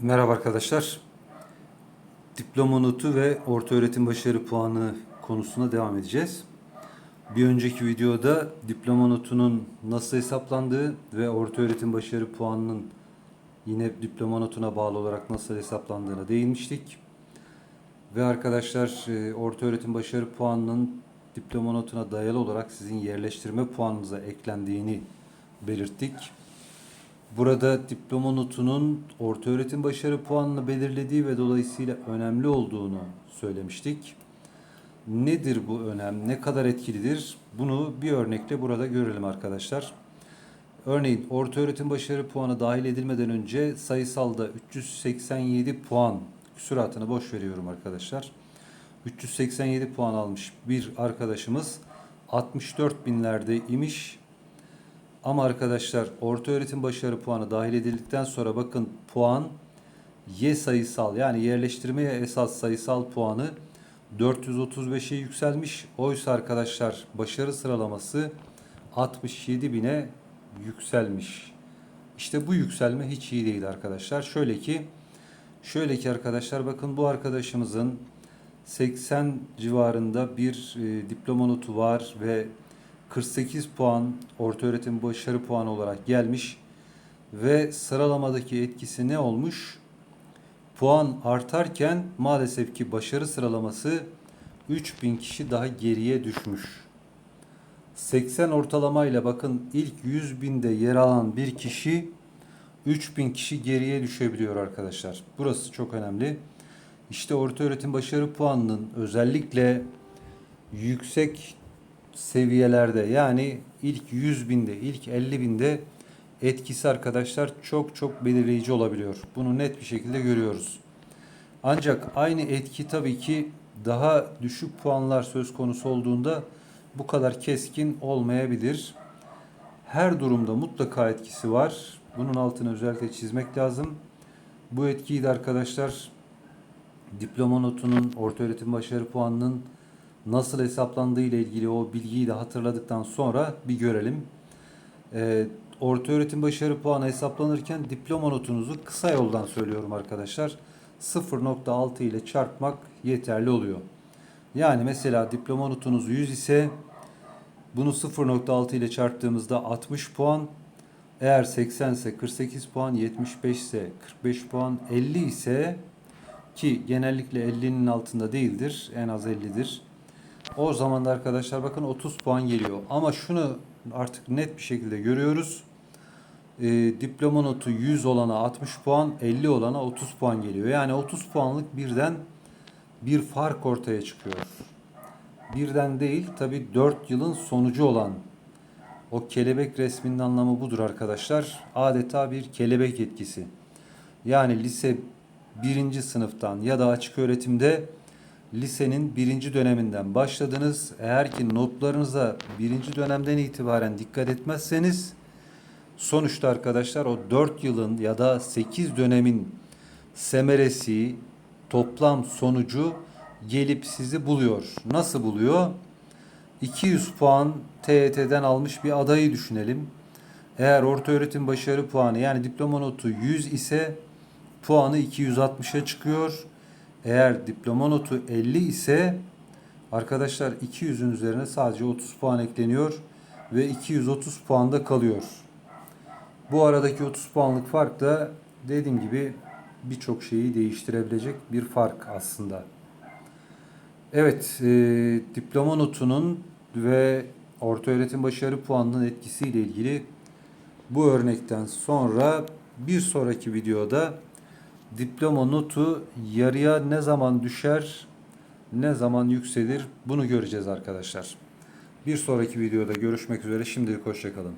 Merhaba arkadaşlar. Diploma notu ve orta öğretim başarı puanı konusuna devam edeceğiz. Bir önceki videoda diploma notunun nasıl hesaplandığı ve orta öğretim başarı puanının yine diploma notuna bağlı olarak nasıl hesaplandığına değinmiştik. Ve arkadaşlar e, orta öğretim başarı puanının diploma notuna dayalı olarak sizin yerleştirme puanınıza eklendiğini belirttik. Burada diploma notunun orta öğretim başarı puanını belirlediği ve dolayısıyla önemli olduğunu söylemiştik. Nedir bu önem? Ne kadar etkilidir? Bunu bir örnekle burada görelim arkadaşlar. Örneğin orta öğretim başarı puanı dahil edilmeden önce sayısalda 387 puan küsuratını boş veriyorum arkadaşlar. 387 puan almış bir arkadaşımız 64 binlerde imiş. Ama arkadaşlar orta öğretim başarı puanı dahil edildikten sonra bakın puan Y sayısal yani yerleştirmeye esas sayısal puanı 435'e yükselmiş. Oysa arkadaşlar başarı sıralaması 67 bine yükselmiş. İşte bu yükselme hiç iyi değil arkadaşlar. Şöyle ki şöyle ki arkadaşlar bakın bu arkadaşımızın 80 civarında bir e, diploma notu var ve 48 puan orta öğretim başarı puanı olarak gelmiş ve sıralamadaki etkisi ne olmuş? Puan artarken maalesef ki başarı sıralaması 3000 kişi daha geriye düşmüş. 80 ortalamayla bakın ilk 100 binde yer alan bir kişi 3000 kişi geriye düşebiliyor arkadaşlar. Burası çok önemli. İşte orta öğretim başarı puanının özellikle yüksek seviyelerde yani ilk 100 binde, ilk 50 binde etkisi arkadaşlar çok çok belirleyici olabiliyor. Bunu net bir şekilde görüyoruz. Ancak aynı etki tabii ki daha düşük puanlar söz konusu olduğunda bu kadar keskin olmayabilir. Her durumda mutlaka etkisi var. Bunun altını özellikle çizmek lazım. Bu etkiyi de arkadaşlar diploma notunun, orta öğretim başarı puanının nasıl hesaplandığı ile ilgili o bilgiyi de hatırladıktan sonra bir görelim. Ee, orta öğretim başarı puanı hesaplanırken diploma notunuzu kısa yoldan söylüyorum arkadaşlar. 0.6 ile çarpmak yeterli oluyor. Yani mesela diploma notunuz 100 ise bunu 0.6 ile çarptığımızda 60 puan. Eğer 80 ise 48 puan, 75 ise 45 puan, 50 ise ki genellikle 50'nin altında değildir, en az 50'dir. O zaman da arkadaşlar bakın 30 puan geliyor. Ama şunu artık net bir şekilde görüyoruz. E, diploma notu 100 olana 60 puan, 50 olana 30 puan geliyor. Yani 30 puanlık birden bir fark ortaya çıkıyor. Birden değil tabi 4 yılın sonucu olan o kelebek resminin anlamı budur arkadaşlar. Adeta bir kelebek etkisi. Yani lise birinci sınıftan ya da açık öğretimde lisenin birinci döneminden başladınız. Eğer ki notlarınıza birinci dönemden itibaren dikkat etmezseniz sonuçta arkadaşlar o 4 yılın ya da 8 dönemin semeresi toplam sonucu gelip sizi buluyor. Nasıl buluyor? 200 puan TYT'den almış bir adayı düşünelim. Eğer orta öğretim başarı puanı yani diploma notu 100 ise puanı 260'a çıkıyor. Eğer diploma notu 50 ise arkadaşlar 200'ün üzerine sadece 30 puan ekleniyor ve 230 puanda kalıyor. Bu aradaki 30 puanlık fark da dediğim gibi birçok şeyi değiştirebilecek bir fark aslında. Evet, e, diploma notunun ve orta öğretim başarı puanının etkisiyle ilgili bu örnekten sonra bir sonraki videoda diploma notu yarıya ne zaman düşer, ne zaman yükselir bunu göreceğiz arkadaşlar. Bir sonraki videoda görüşmek üzere. Şimdilik hoşçakalın.